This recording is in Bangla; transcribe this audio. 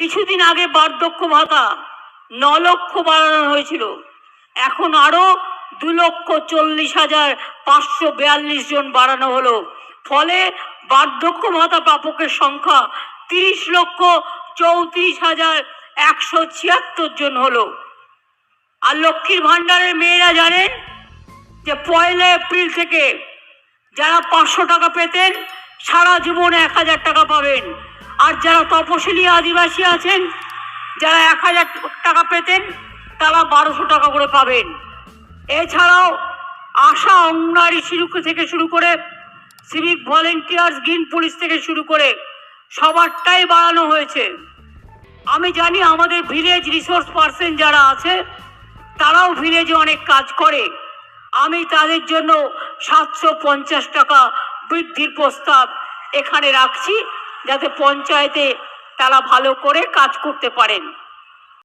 কিছুদিন আগে বার্ধক্য ভাতা ন লক্ষ বাড়ানো হয়েছিল। এখন আরও দু লক্ষ চল্লিশ হাজার পাঁচশো বিয়াল্লিশ জন বাড়ানো হলো। ফলে বার্ধক্য ভাতা প্রাপকের সংখ্যা তিরিশ লক্ষ চৌত্রিশ হাজার একশো ছিয়াত্তর জন হলো। আর লক্ষ্মীর ভাণ্ডারের মেয়েরা জানেন যে পয়লা এপ্রিল থেকে যারা পাঁচশো টাকা পেতেন, সারা জীবন এক হাজার টাকা পাবেন। আর যারা তপশিলি আদিবাসী আছেন, যারা এক হাজার টাকা পেতেন, তারা বারোশো টাকা করে পাবেন। এছাড়াও আশা অঙ্গনারী শুরু থেকে শুরু করে সিভিক ভলেন্টিয়ার্স গ্রিন পুলিশ থেকে শুরু করে সবারটাই বাড়ানো হয়েছে। আমি জানি আমাদের ভিলেজ রিসোর্স পার্সন যারা আছে, তারাও ভিলেজে অনেক কাজ করে। আমি তাদের জন্য সাতশো পঞ্চাশ টাকা বৃদ্ধির প্রস্তাব এখানে রাখছি। যাতে পঞ্চায়েতে তারা ভালো করে কাজ করতে পারেন।